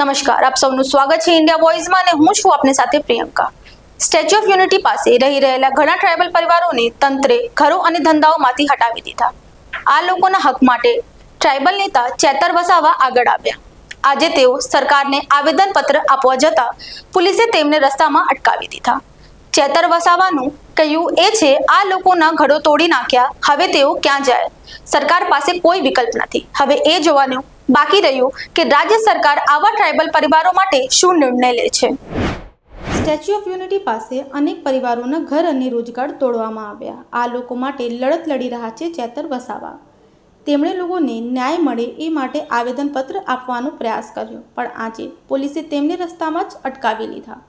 નમસ્કાર, આપ સૌનું સ્વાગત છે ઇન્ડિયા વોઇસમાં અને હું છું આપની સાથે પ્રિયંકા. સ્ટેચ્યુ ઓફ યુનિટી પાસે રહી રહેલા ઘણા ટ્રાઇબલ પરિવારોને તંત્રે ઘરો અને ધંધાઓમાંથી હટાવી દીધા. આ લોકોના હક માટે ટ્રાઇબલ નેતા ચેતર વસાવા આગળ આવ્યા. આજે તેઓ સરકારને આવેદનપત્ર આપવા જતા પોલીસે તેમને રસ્તામાં અટકાવી દીધા. ચેતર વસાવાનું કહ્યું એ છે, આ લોકોના ઘરો તોડી નાખ્યા, હવે તેઓ ક્યાં જાય? સરકાર પાસે કોઈ વિકલ્પ નથી. હવે એ જોવાનું બાકી રહ્યું કે રાજ્ય સરકાર આવા ટ્રાઇબલ પરિવારો માટે શું નિર્ણય લે છે? સ્ટેચ્યુ ઓફ યુનિટી પાસે અનેક પરિવારોના ઘર અને રોજગાર તોડવામાં આવ્યા. આ લોકો માટે લડત લડી રહ્યા છે ચેતર વસાવા. તેમણે લોકોને ન્યાય મળે એ માટે આવેદનપત્ર આપવાનો પ્રયાસ કર્યો, પણ આજે પોલીસે તેમને રસ્તામાં જ અટકાવી લીધા.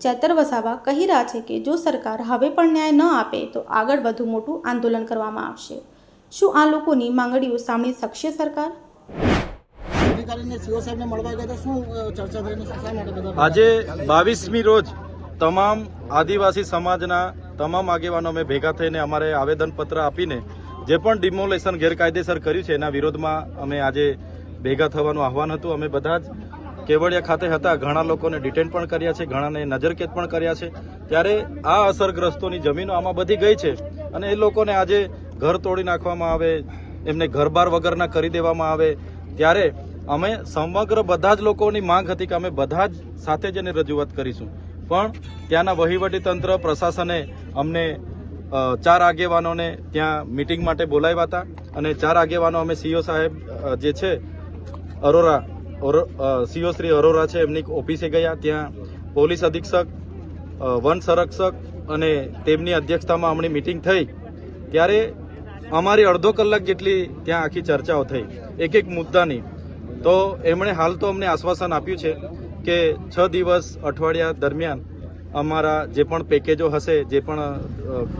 ચેતર વસાવા કહી રહ્યા છે કે જો સરકાર હવે પણ ન્યાય ન આપે, તો આગળ વધુ મોટું આંદોલન કરવામાં આવશે. શું આ લોકોની માંગણીઓ સાંભળી શકશે સરકાર? આજે બાવીસમી રોજ તમામ આદિવાસી સમાજના તમામ આગેવાનો અમે ભેગા થઈને અમારે આવેદનપત્ર આપીને જે પણ ડિમોલેશન ગેરકાયદેસર કર્યું છે એના વિરોધમાં અમે આજે ભેગા થવાનું આહવાન હતું. અમે બધા જ કેવડિયા ખાતે હતા. ઘણા લોકોને ડિટેન પણ કર્યા છે, ઘણાને નજરકેદ પણ કર્યા છે. ત્યારે આ અસરગ્રસ્તોની જમીનો આમાં બધી ગઈ છે અને એ લોકોને આજે ઘર તોડી નાખવામાં આવે એમને ઘરબાર વગરના કરી દેવામાં આવે. ત્યારે અમે સમગ્ર બધા જ લોકોની માંગ હતી કે અમે બધા જ સાથે જ એને રજૂઆત કરીશું. પણ ત્યાંના વહીવટી તંત્ર, પ્રશાસને અમને ચાર આગેવાનોને ત્યાં મિટિંગ માટે બોલાવ્યા હતા. અને ચાર આગેવાનો અમે સીઓ સાહેબ જે છે, અરોરા સીઓ શ્રી અરોરા છે, એમની ઓફિસે ગયા. ત્યાં પોલીસ અધિક્ષક વન સંરક્ષક અને તેમની અધ્યક્ષતામાં હમણાં મિટિંગ થઈ. ત્યારે અમારી અડધો કલાક જેટલી ત્યાં આખી ચર્ચાઓ થઈ, એક એક મુદ્દાની. તો એમણે હાલ તો અમને આશ્વાસન આપ્યું છે કે છ દિવસ અઠવાડિયા દરમિયાન અમારા જે પણ પેકેજો હશે, જે પણ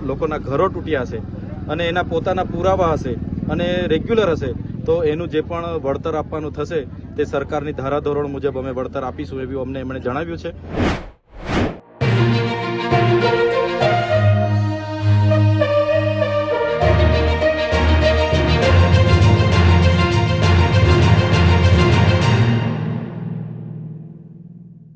લોકોના ઘરો તૂટ્યા હશે અને એના પોતાના પુરાવા હશે અને રેગ્યુલર હશે, તો એનું જે પણ વળતર આપવાનું થશે તે સરકારની ધારાધોરણ મુજબ અમે વળતર આપીશું એવું અમને એમણે જણાવ્યું છે.